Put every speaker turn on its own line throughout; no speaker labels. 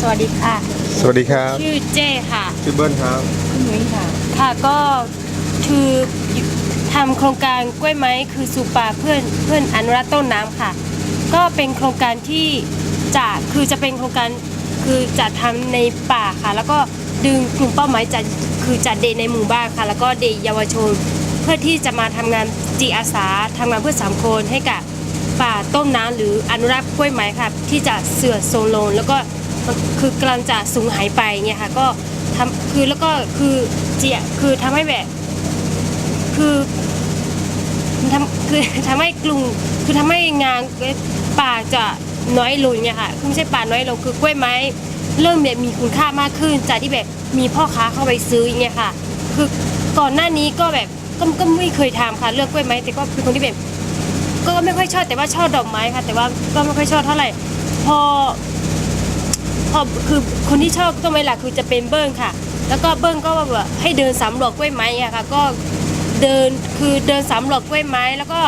สวัสดีค่ะ
สวัสดีครับ
ชื่อเจ้ค่ะ
ชื่อเบิ้ลครับ
คุณนุ้ยค่ะ ค่ะก็คือทำโครงการกล้วยไม้คือสู่ป่าเพื่อนเพื่อนอนุรักษ์ต้นน้ำค่ะ ก็เป็นโครงการที่จะคือจะเป็นโครงการคือจะทำในป่าค่ะ แล้วก็ดึงกลุ่มเป้าหมายจะคือจัดเดย์ในหมู่บ้านค่ะ แล้วก็เดย์เยาวชน เพื่อที่จะมาทำงานจีอาสาทำงานเพื่อสังคมให้กับป่าต้นน้ำหรืออนุรักษ์กล้วยไม้ค่ะ ที่จะเสื่อมโทรมลงแล้วก็ คือกำลังจะสูญหายไปเนี่ยค่ะก็ทำคือแล้วก็คือเจียคือทำให้แบบคือทำคือทำให้กลุ่มคือทำให้งานป่าจะน้อยลงเนี่ยค่ะคือไม่ใช่ป่าน้อยลงคือกล้วยไม้เริ่มแบบมีคุณค่ามากขึ้นจากที่แบบมีพ่อค้าเข้าไปซื้ออย่างเงี้ยค่ะ คือก่อนหน้านี้ก็แบบก็ก็ไม่เคยทำค่ะเลือกกล้วยไม้แต่ก็เป็นคนที่แบบก็ไม่ค่อยชอบแต่ว่าชอบดอกไม้ค่ะ แต่ว่าก็ไม่ค่อยชอบเท่าไหร่พอ พอคือคนที่ชอบต้นไม้หลักคือจะเป็นเบิ้งค่ะ แล้วก็เบิ้งก็แบบให้เดินสำรวจกล้วยไม้อะค่ะ ก็เดินคือเดินสำรวจกล้วยไม้ แล้วก็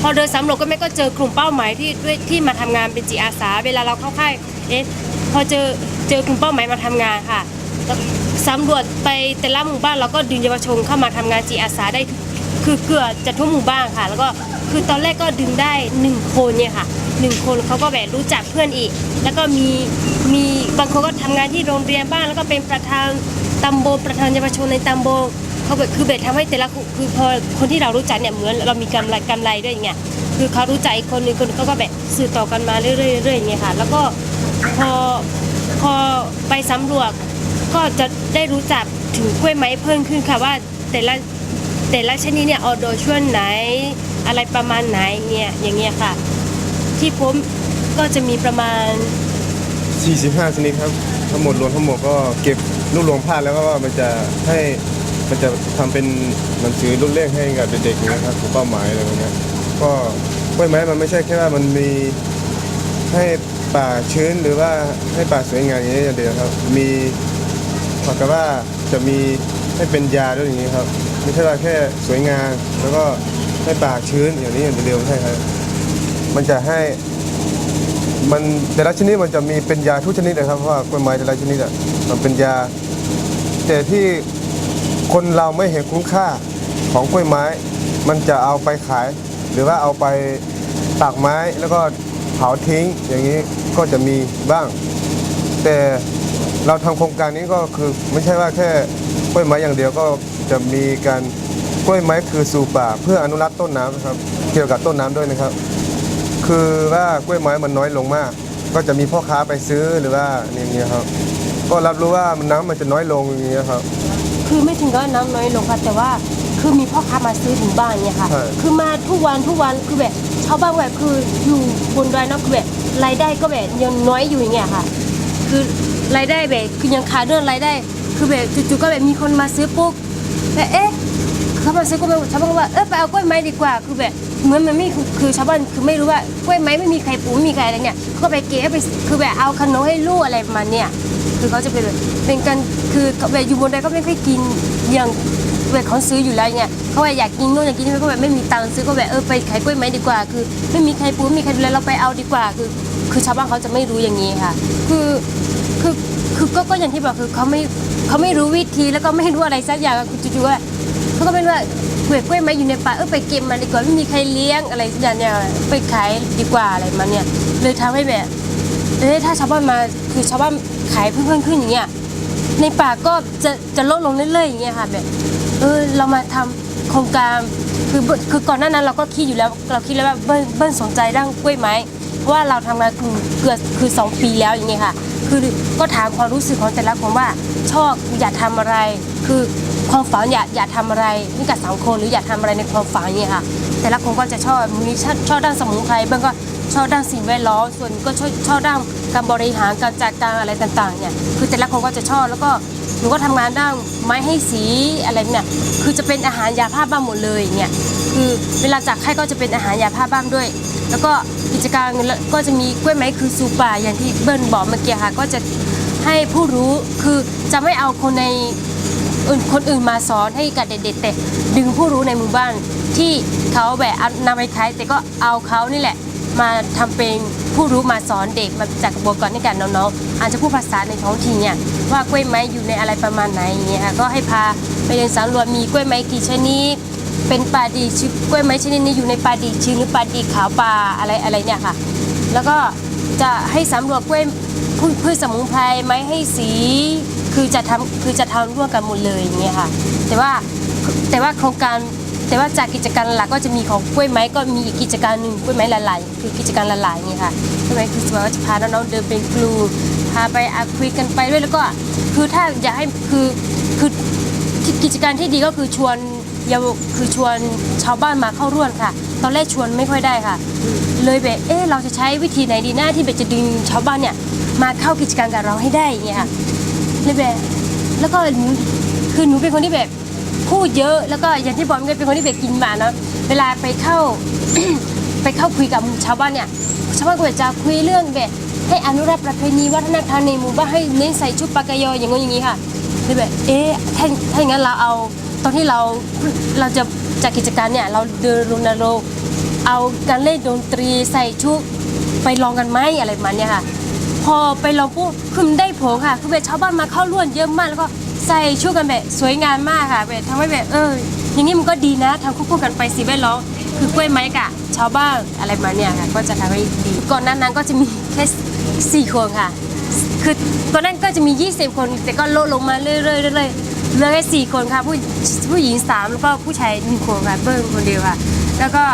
พอเดินสำรวจก็ไม่ก็เจอกลุ่มเป้าหมายที่ด้วยที่มาทำงานเป็นจิตอาสา เวลาเราเข้าค่ายเอ๊ะพอเจอเจอกลุ่มเป้าหมายมาทำงานค่ะสำรวจไปแต่ละหมู่บ้านเราก็ดึงเยาวชนเข้ามาทำงานจิตอาสาได้คือเกือบจะทุกหมู่บ้านค่ะ แล้วก็คือตอนแรกก็ดึงได้หนึ่งคนเนี่ยค่ะ หนึ่งคนเขาก็แบบรู้จักเพื่อนอีก แล้วก็มีมีบางคนก็ทำงานที่โรงเรียนบ้างแล้วก็เป็นประธานตำบลประธานเยาวชนในตำบลเขาแบบคือแบบทำให้แต่ละคนคือพอคนที่เรารู้จักเนี่ยเหมือนเรามีกำไรกำไรด้วยอย่างเงี้ยคือเขารู้ใจอีกคนหนึงคนเขาก็แบบสื่อต่อกันมาเรื่อยๆเรื่อยๆอย่างเงี้ยค่ะ แล้วก็พอพอไปสำรวจก็จะได้รู้จักถึงกล้วยไม้เพิ่มขึ้นค่ะว่าแต่ละแต่ละชนิดเนี่ยออโดช่วงไหนอะไรประมาณไหนเนี่ยอย่างเงี้ยค่ะ ที่ผมก็จะมีประมาณ
45 ชนิดครับ ทั้งหมดรวมทั้งหมดก็เก็บรวบรวมภาพแล้วก็ว่ามันจะให้มันจะทำเป็นหนังสือรุ่นเร่งให้กับเด็กๆนะครับของเป้าหมายอะไรเนี้ยก็กล้วยไม้มันไม่ใช่แค่ว่ามันมีให้ป่าชื้นหรือว่าให้ป่าสวยงามอย่างนี้อย่างเดียวครับ มีเหมือนกับว่าจะมีให้เป็นยาด้วยอย่างนี้ครับไม่ใช่ว่าแค่สวยงามแล้วก็ให้ป่าชื้นอย่างนี้อย่างเดียวไม่ใช่ครับ มันจะให้มันแต่ละชนิดมันจะมีเป็นยาทุกชนิดนะครับเพราะว่ากล้วยไม้แต่ละชนิดอะมันเป็นยา แต่ที่คนเราไม่เห็นคุณค่าของกล้วยไม้ มันจะเอาไปขาย หรือว่าเอาไปตากไม้แล้วก็เผาทิ้งอย่างนี้ก็จะมีบ้าง แต่เราทำโครงการนี้ก็คือไม่ใช่ว่าแค่กล้วยไม้อย่างเดียวก็จะมีการกล้วยไม้คือสู่ป่าเพื่ออนุรักษ์ต้นน้ำนะครับ เกี่ยวกับต้นน้ำด้วยนะครับ คือว่ากล้วยไม้มันน้อยลงมาก ก็จะมีพ่อค้าไปซื้อหรือว่าอย่างเงี้ยครับ ก็รับรู้ว่ามันน้ำมันจะน้อยลงอย่างเงี้ยครับ
คือไม่ถึงก็น้ำน้อยลงค่ะแต่ว่าคือมีพ่อค้ามาซื้อถึงบ้านเนี่ยค่ะ
ใช่
คือมาทุกวันทุกวันคือแบบชาวบ้านแบบคืออยู่บนดอยเนาะคือแบบรายได้ก็แบบยังน้อยอยู่อย่างเงี้ยค่ะ คือรายได้แบบคือยังขาดเรื่องรายได้ คือแบบจู่ๆก็แบบมีคนมาซื้อปุ๊บแบบเอ๊ะ เขามาซื้อก็ไม่ชาวบ้านก็ว่าเออไปเอากล้วยไม้ดีกว่าคือแบบเหมือนมันไม่คือคือชาวบ้านคือไม่รู้ว่ากล้วยไม้ไม่มีใครปลูกไม่มีใครอะไรเนี่ยเขาก็ไปเก็บไปคือแบบเอาขนมให้ลูกอะไรประมาณเนี่ยคือเขาจะเป็นแบบเป็นการคือแบบอยู่บนดก็ไม่ค่อยกินอย่างแบบเขาซื้ออยู่แล้วเนี่ยเขาแบบอยากกินนู่นอยากกินนี่ก็แบบไม่มีตังค์ซื้อก็แบบเออไปขายกล้วยไม้ดีกว่า คือ ไม่มีใครปลูกไม่มีใครดูแลเราไปเอาดีกว่า คือ คือชาวบ้านเขาจะไม่รู้อย่างนี้ค่ะ คือคือคือก็ก็อย่างที่บอกคือเขาไม่เขาไม่รู้วิธีแล้วก็ไม่รู้อะไรสักอย่างคือจู่ๆว่า เขาก็เป็นว่าเกล้วยไม้อยู่ในป่าเออไปเก็บมาดีกว่าไม่มีใครเลี้ยงอะไรสักอย่างเนี่ยไปขายดีกว่าอะไรมาเนี่ยเลยทำให้แบบเอ้ถ้าชาวบ้านมาคือชาวบ้านขายเพิ่มขึ้นอย่างเงี้ยในป่าก็จะจะลดลงเรื่อยๆอย่างเงี้ยค่ะแบบเออเรามาทำโครงการคือคือก่อนหน้านั้นเราก็คิดอยู่แล้วเราคิดแล้วว่าเบิ้ลเบิ้ลสนใจด้านกล้วยไม้เพราะว่าเราทำงานกลุ่มเกือบคือ2ปีแล้วอย่างเงี้ยค่ะ คือก็ถามความรู้สึกของแต่ละคนว่าชอบอยากทำอะไร คือ ความฝันอยากอยากทำอะไรนี่กับสังคมหรืออยากทำอะไรในความฝันอย่างเงี้ยค่ะ แต่ละคนก็จะชอบมีชอบชอบด้านสมุนไพรบางก็ชอบด้านสิ่งแวดล้อมส่วนก็ชอบชอบด้านการบริหารการจัดการอะไรต่างๆเนี่ยคือแต่ละคนก็จะชอบแล้วก็หนูก็ทำงานด้านไม้ให้สีอะไรเนี่ยคือจะเป็นอาหารยาผ้าบ้านหมดเลยเนี่ยคือเวลาจากค่ายก็จะเป็นอาหารยาผ้าบ้านด้วย แล้วก็กิจการก็จะมีกล้วยไม้คือสูป่าอย่างที่เบิ้ลบอกเมื่อกี้ค่ะก็จะให้ผู้รู้คือจะไม่เอาคนใน อื่นคนอื่นมาสอนให้กับเด็กๆแต่ดึงผู้รู้ในหมู่บ้านที่เขาแบบนำไปขายแต่ก็เอาเขานี่แหละ มาทำเป็นผู้รู้มาสอนเด็กมาจากกระบวนการในการน้องๆอาจจะพูดภาษาในท้องถิ่นเนี่ยว่ากล้วยไม้อยู่ในอะไรประมาณไหนอย่างเงี้ยก็ให้พาไปเรียนสำรวจมีกล้วยไม้กี่ชนิดเป็นปลาดีชื่อกล้วยไม้ชนิดนี้อยู่ในปลาดีชื้นหรือปลาดีขาวปลาอะไรอะไรเนี่ยค่ะ แล้วก็จะให้สำรวจกล้วยพืชสมุนไพรไม้ให้สี คือจะทำคือจะทำร่วมกันหมดเลยอย่างเงี้ยค่ะ แต่ว่าแต่ว่าโครงการแต่ว่าจากกิจการหลักก็จะมีของกล้วยไม้ก็มีอีกกิจการหนึ่งกล้วยไม้ละลายคือกิจการละลายอย่างเงี้ยค่ะกล้วยไม้คือว่าจะพาน้องๆเดินเป็นครูพาไปอะคุยกันไปด้วยแล้วก็คือถ้าอยากให้คือคือกิจการที่ดีก็คือชวนเยาวคือชวนชาวบ้านมาเข้าร่วมค่ะ ตอนแรกชวนไม่ค่อยได้ค่ะ เลยแบบเอ๊ะเราจะใช้วิธีไหนดีหน้าที่แบบจะดึงชาวบ้านเนี่ยมาเข้ากิจการกับเราให้ได้อย่างเงี้ยค่ะ เลยแบบ แล้วก็หนูคือหนูเป็นคนที่แบบพูดเยอะ แล้วก็อย่างที่บอกมันเป็นคนที่แบบกินหมาเนาะเวลาไปเข้า ไปเข้าคุยกับชาวบ้านเนี่ยชาวบ้านก็จะคุยเรื่องแบบให้อนุรักษ์ประเพณีวัฒนธรรมในหมู่บ้านให้เน้นใส่ชุดปากกยออย่างงี้อย่างงี้ค่ะเลยแบบเอ๊ะถ้าถ้าอย่างนั้นเราเอาตอนที่เราเราจะจัดกิจการเนี่ยเราเดินรณรงค์เอาการเล่นดนตรีใส่ชุดไปลองกันไหมอะไรประมันเนี่ยค่ะ พอไปลองปุ๊บคือมันได้ผลค่ะคือแบบชาวบ้านมาเข้าร่วมเยอะมากแล้วก็ใส่ชุดกันแบบสวยงามมากค่ะแบบทำให้แบบเอออย่างนี้มันก็ดีนะทำคู่กันไปสิแวดล้อมคือกล้วยไม้กะชาวบ้านอะไรมาเนี่ยค่ะ ก็จะทำให้ดีก่อนหนั้นนั้นก็จะมีแค่สี่คนค่ะ คือตอนนั้นก็จะมี 20 คน แต่ก็ลดลงมาเรื่อยๆเรื่อยๆเหลือแค่สี่คนค่ะผู้ผู้หญิงสามแล้วก็ผู้ชายหนึ่งคนค่ะเบิ้งคนเดียวค่ะ แล้วก็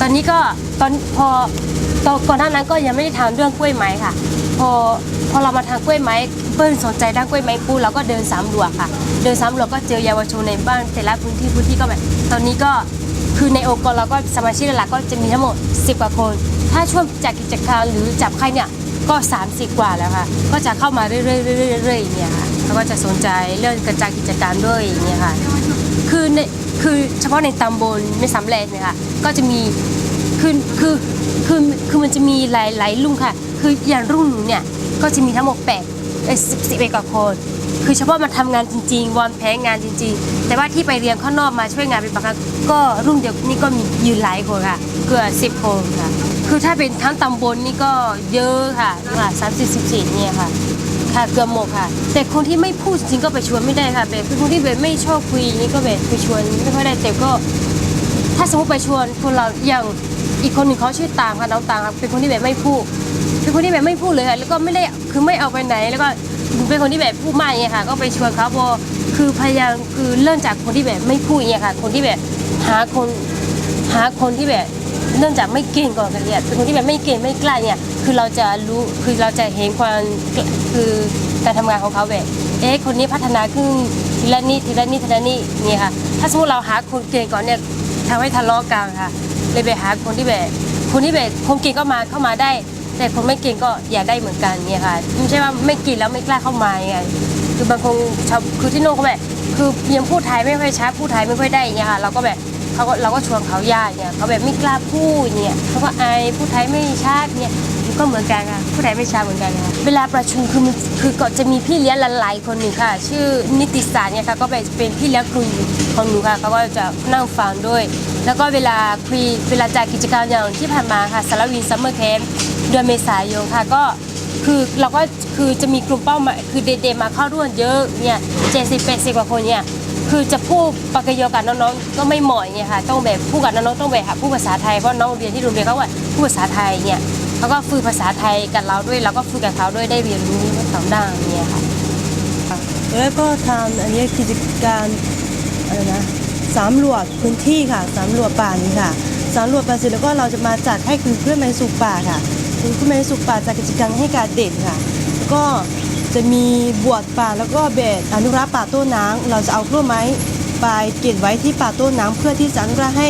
ตอนนี้ก็ตอนพอตอนก่อนหน้านั้นก็ยังไม่ได้ทำเรื่องกล้วยไม้ค่ะ พอพอเรามาทางกล้วยไม้เปิ้ลสนใจด้านกล้วยไม้ปูเราก็เดินสำรวจค่ะ เดินสำรวจก็เจอเยาวชนในบ้านแต่ละพื้นที่พื้นที่ก็แบบตอนนี้ก็คือในองค์กรเราก็สมาชิกหลักก็จะมีทั้งหมด 10 กว่าคน ถ้าช่วงจากกิจการมหรือจับใครเนี่ยก็ 30 กว่าแล้วค่ะ ก็จะเข้ามาเรื่อยๆเรื่อยๆเรื่อยๆอย่างเนี่ยค่ะแล้วก็จะสนใจเรื่องกระจายกิจการด้วยอย่างเนี่ยค่ะ คือในคือเฉพาะในตำบลในสำแลงเนี่ยค่ะ ก็จะมีคือคือคือคือมันจะมีหลายหลายรุ่นค่ะ คืออย่างรุ่นหนูเนี่ยก็จะมีทั้งหมดแปดเอ้ยสิบสิบเอ็ดกว่าคน คือเฉพาะมาทำงานจริงๆวางแผนงานจริง ๆ แต่ว่าที่ไปเรียนข้างนอกมาช่วยงานเป็นบางครั้งก็รุ่นเดียวนี่ก็มียืนหลายคนค่ะเกือบสิบคนค่ะ คือถ้าเป็นทั้งตำบลนี่ก็เยอะค่ะค่ะสามสิบสิบสี่เนี่ยค่ะค่ะเกือบหมดค่ะ แต่คนที่ไม่พูดจริงก็ไปชวนไม่ได้ค่ะแบบเป็นคนที่แบบไม่ชอบคุยนี่ก็แบบไปชวนไม่ค่อยได้แต่ก็ ถ้าสมมติไปชวนคนเราอย่างอีกคนหนึ่งเขาชื่อตางค่ะน้องตางค่ะเป็นคนที่แบบไม่พูด เป็นคนที่แบบไม่พูดเลยค่ะแล้วก็ไม่ได้คือไม่เอาไปไหน แล้วก็เป็นคนที่แบบพูดมากอย่างค่ะ ก็ไปชวนเขาพอคือพยายามคือเริ่มจากคนที่แบบไม่พูดอย่างเงี้ยค่ะ คนที่แบบหาคนหาคนที่แบบเนื่องจากไม่เก่งก่อนกันเนี่ยเป็นคนที่แบบไม่เก่งไม่กล้าเนี่ย คือเราจะรู้คือเราจะเห็นความคือการทำงานของเขาแบบเอ๊ะคนนี้พัฒนาขึ้นทีละนิดทีละนิดทีละนิดนี่ค่ะ ถ้าสมมติเราหาคนเก่งก่อนเนี่ยทำให้ทะเลาะกันค่ะ เลยไปหาคนที่แบบคนที่แบบคนเก่งก็มาเข้ามาได้ แต่คนไม่ก่งก็อยากได้เหมือนกันเนี่ยค่ะไม่ใช่ว่าไม่ก่งแล้วไม่กล้าเข้ามาไงคือบางคนชาวคือที่โน่นเขาแบบคือยังพูดไทยไม่ค่อยชัดพูดไทยไม่ค่อยได้เงี้ยค่ะเราก็แบบเขาก็เราก็ชวนเขายากเนี่ยเขาแบบไม่กล้าพูดเนี่ยเขาก็อายพูดไทยไม่ชัดเนี่ยก็เหมือนกันค่ะพูดไทยไม่ชัดเหมือนกันค่ะเวลาประชุมคือมันคือก็จะมีพี่เลี้ยงหลายๆคนหนึ่งค่ะ ชื่อนิติศาสตร์เนี่ยค่ะก็เป็นเป็นพี่เลี้ยงครูของหนูค่ะเขาก็จะนั่งฟังด้วย แล้วก็เวลาคุยเวลาจัดกิจกรรมอย่างที่ผ่านมาค่ะสารวินซัมเมอร์แคมป์ เดือนเมษายนค่ะก็คือเราก็คือจะมีกลุ่มเป้าหมายคือเด็กๆมาเข้าร่วมเยอะเนี่ยเจ็ดสิบแปดสิบกว่าคนเนี่ยคือจะพูดปากกยอกับน้องๆก็ไม่เหมาะอย่างเงี้ยค่ะต้องแบบพูดกับน้องๆต้องแบบหาพูดภาษาไทยเพราะน้องเรียนที่โรงเรียนเขาว่าพูดภาษาไทยเนี่ยเขาก็ฝึกภาษาไทยกับเราด้วยเราก็ฝึกกับเขาด้วยได้เรียนรู้สองด้านเนี่ยค่ะ
แล้วก็ทำอันนี้กิจการอะไรนะสำรวจพื้นที่ค่ะสำรวจป่านี้ค่ะสำรวจป่าเสร็จแล้วก็เราจะมาจัดให้คือเพื่อนไม้สุกป่าค่ะ คือเพื่อนไม้สุกป่าจัดกิจกรรมให้การเด็กค่ะ ก็จะมีบวชป่าแล้วก็เบสอนุรักษ์ป่าต้นน้ำเราจะเอากล้วยไม้ไปเก็บไว้ที่ป่าต้นน้ำเพื่อที่จะอนุรักษ์ให้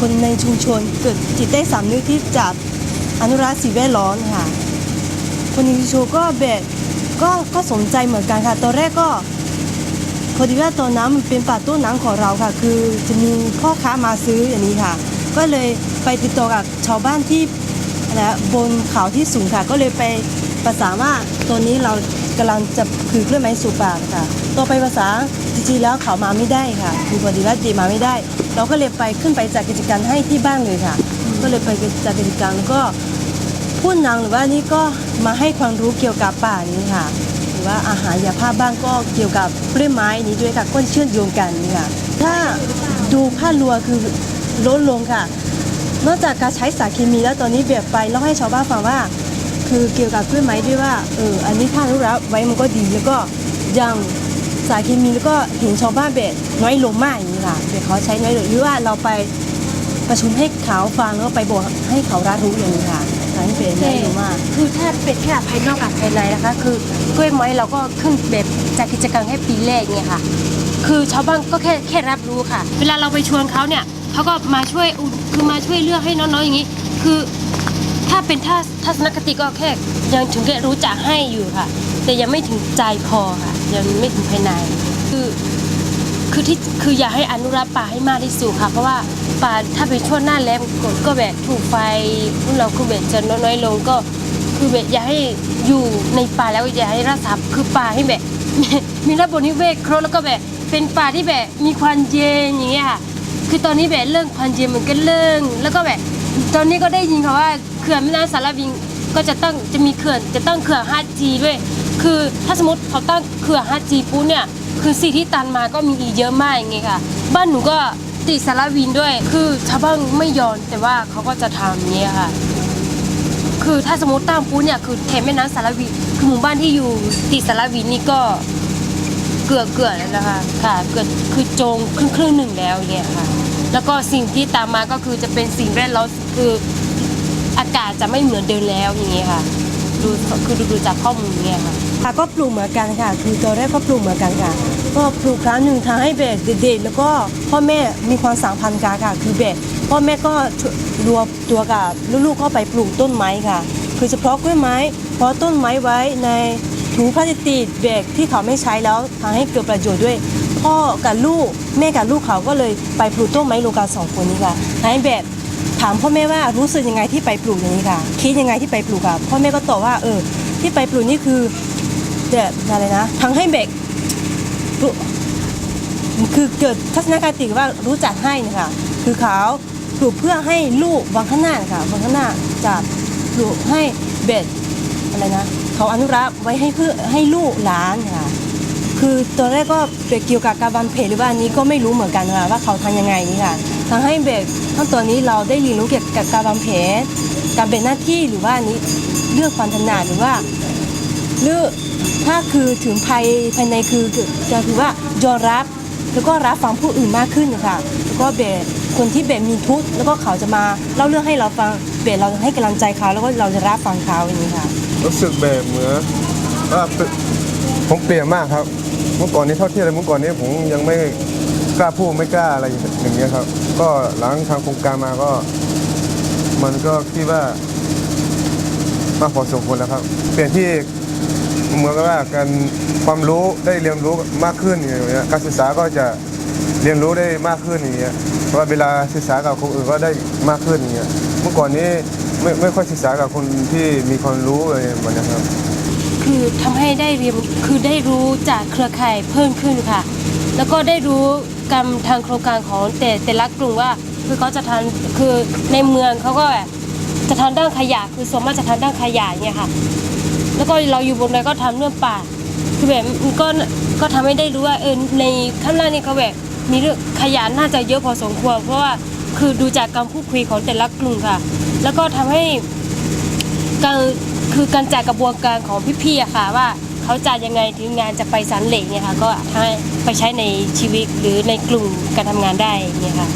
คนในชุมชนเกิดจิตใต้สำนึกที่จะอนุรักษ์สิ่งแวดล้อมค่ะ คนในชุมชนก็เบสก็ก็สนใจเหมือนกันค่ะ ตอนแรกก็พอดีว่าตอนนั้นมันเป็นป่าต้นน้ำของเราค่ะ คือจะมีพ่อค้ามาซื้ออย่างนี้ค่ะ ก็เลยไปติดต่อกับชาวบ้านที่ นะบนเขาที่สูงค่ะ ก็เลยไปประสาว่าตอนนี้เรากำลังจะคือเครื่องไม้สูบป่าค่ะต่อไปภาษาจริงๆแล้วเขามาไม่ได้ค่ะคือพอดีว่าเด็กมาไม่ได้ เราก็เลยไปขึ้นไปจัดกิจกรรมให้ที่บ้านเลยค่ะ ก็เลยไปจัดกิจกรรมแล้วก็ผู้นำหรือว่านี่ก็มาให้ความรู้เกี่ยวกับป่านี้ค่ะหรือว่าอาหารยาภาบ้างก็เกี่ยวกับกล้วยไม้นี้ด้วยค่ะก็เชื่อมโยงกันนี่ค่ะถ้าดูภาพรวคือลดลงค่ะ นอกจากการใช้สารเคมีแล้วตอนนี้แบบไปเล่าให้ชาวบ้านฟังว่า คือเกี่ยวกับกล้วยไม้ด้วยว่าเอออันนี้ถ้ารู้รับไว้มันก็ดีแล้วก็ยังสารเคมีแล้วก็เห็นชาวบ้านแบบน้อยลงมากอย่างนี้ค่ะแบบเขาใช้น้อยลงหรือว่าเราไปประชุมให้เขาฟังแล้วก็ไปบอกให้เขารับรู้อย่างนี้ค่ะทำให้เป็นน้อยลงมาก
คือถ้าเป็นแค่ภายนอกกับภายในนะคะ คือกล้วยไม้เราก็ขึ้นแบบจากกิจกรรมแค่ปีแรกเนี่ยค่ะ คือชาวบ้านก็แค่แค่รับรู้ค่ะ เวลาเราไปชวนเขาเนี่ย เขาก็มาช่วยอุดคือมาช่วยเลือกให้น้องๆอย่างนี้ คือถ้าเป็นท่าทัศนคติก็แค่ยังถึงแค่รู้จักให้อยู่ค่ะ แต่ยังไม่ถึงใจพอค่ะ ยังไม่ถึงภายใน คือคือที่คืออยากให้อนุรักษ์ป่าให้มากที่สุดค่ะ เพราะว่าป่าถ้าเป็นช่วงหน้าแล้งก็ก็แบบถูกไฟพวกเราคือแบบจะน้อยลงก็คือแบบอยากให้อยู่ในป่าแล้วอยากให้รักษาคือป่าให้แบบมีระบบนิเวศครบแล้วก็แบบเป็นป่าที่แบบมีควันเย็นอย่างเงี้ยค่ะ คือตอนนี้แบบเรื่องควันเย็นมันก็เรื่องแล้วก็แบบตอนนี้ก็ได้ยินค่ะว่าเขื่อนแม่น้ำสารวิงก็จะตั้งจะมีเขื่อนจะตั้งเขื่อน 5G ด้วย คือถ้าสมมติเขาตั้งเขื่อน 5G ปุ๊บเนี่ยคือสิ่งที่ตันมาก็มีอีกเยอะมากอย่างเงี้ยค่ะ บ้านหนูก็ติดสารวินด้วย คือชาวบ้านไม่ยอมแต่ว่าเขาก็จะทำอย่างเงี้ยค่ะ คือถ้าสมมติตั้งปุ๊บเนี่ยคือแถมแม่น้ำสารวินคือหมู่บ้านที่อยู่ติดสารวินนี่ก็ เกือบเกือบแล้วนะคะค่ะเกือบคือโจงครึ่งครึ่งหนึ่งแล้วเงี้ยค่ะ แล้วก็สิ่งที่ตามมาก็คือจะเป็นสิ่งแวดล้อมคืออากาศจะไม่เหมือนเดิมแล้วอย่างเงี้ยค่ะดูคือดูดูจากข้อมูลเงี้ยค่ะ
ค่ะก็ปลูกเหมือนกันค่ะ คือตอนแรกก็ปลูกเหมือนกันค่ะ ก็ปลูกครั้งหนึ่งทำให้แบบเด็กๆแล้วก็พ่อแม่มีความสัมพันธ์กันค่ะ คือแบบพ่อแม่ก็รวมตัวกับลูกๆก็ไปปลูกต้นไม้ค่ะ คือเฉพาะกล้วยไม้เพราะต้นไม้ไว้ใน ถุงพลาสติกแบรกที่เขาไม่ใช้แล้วทำให้เกิดประโยชน์ด้วย พ่อกับลูกแม่กับลูกเขาก็เลยไปปลูกต้นไม้รวมกันสองคนนี้ค่ะทำให้แบบถามพ่อแม่ว่ารู้สึกยังไงที่ไปปลูกอย่างนี้ค่ะ คิดยังไงที่ไปปลูกค่ะพ่อแม่ก็ตอบว่าเออ ที่ไปปลูกนี่คือแบบอะไรนะทั้งให้เบกรู้คือเกิดทัศนคติว่ารู้จักให้นะคะคือเขาปลูกเพื่อให้ลูกวังข้างหน้านะคะวังข้างหน้าจะปลูกให้เบ็ด อะไรนะเขาอนุรักษ์ไว้ให้เพื่อให้ลูกหลานค่ะคือตอนแรกก็เกี่ยวกับการบำเพ็ญหรือว่านี้ก็ไม่รู้เหมือนกันค่ะว่าเขาทำยังไงนี่ค่ะทำให้เบรกขั้นตอนนี้เราได้เรียนรู้เกี่ยวกับการวางแผนการเป็นหน้าที่หรือว่านี้เลือกความถนัดหรือว่าเลือกถ้าคือถึงภายภายในคือจะถือว่ายอมรับแล้วก็รับฟังผู้อื่นมากขึ้นนะคะแล้วก็เบกคนที่เบกมีทุกข์แล้วก็เขาจะมาเล่าเรื่องให้เราฟังเบกเราให้กำลังใจเขาแล้วก็เราจะรับฟังเขาอย่างนี้ค่ะ
รู้สึกแบบเหมือนว่าผมเปลี่ยนมากครับ เมื่อก่อนนี้เท่าที่อะไรเมื่อก่อนนี้ผมยังไม่กล้าพูดไม่กล้าอะไรอย่างเงี้ยครับ ก็หลังทางโครงการมาก็ มันก็คิดว่ามากพอสมควรแล้วครับ เปลี่ยนที่เหมือนกับว่าการความรู้ได้เรียนรู้มากขึ้นอย่างเงี้ยการศึกษาก็จะเรียนรู้ได้มากขึ้นอย่างเงี้ยเพราะว่าเวลาศึกษากับคนอื่นก็ได้มากขึ้นอย่างเงี้ยเมื่อก่อนนี้ ไม่ไม่ค่อยศึกษากับคนที่มีความรู้อะไรแบบนี้ครับ
คือทำให้ได้เรียนคือได้รู้จากเครือข่ายเพิ่มขึ้นค่ะ แล้วก็ได้รู้กรรมทางโครงการของแต่แต่ละกลุ่มว่า คือเขาจะทำคือในเมืองเขาก็แบบจะทำด้านขยะคือส่วนมากจะทำด้านขยะเนี่ยค่ะ แล้วก็เราอยู่บนนั้นก็ทำเรื่องป่าคือแบบมันก็ก็ทำให้ได้รู้ว่าเออในข้างล่างนี่เขาแบบมีเรื่องขยะน่าจะเยอะพอสมควรเพราะว่าคือดูจากการพูดคุยของแต่ละกลุ่มค่ะ แล้วก็ทำให้การคือการจัดกระบวนการของพี่ๆอะค่ะ ว่าเขาจัดยังไงถึงงานจะไปสันเหล็กเนี่ยค่ะ ก็ให้ไปใช้ในชีวิตหรือในกลุ่มการทำงานได้เนี่ยค่ะ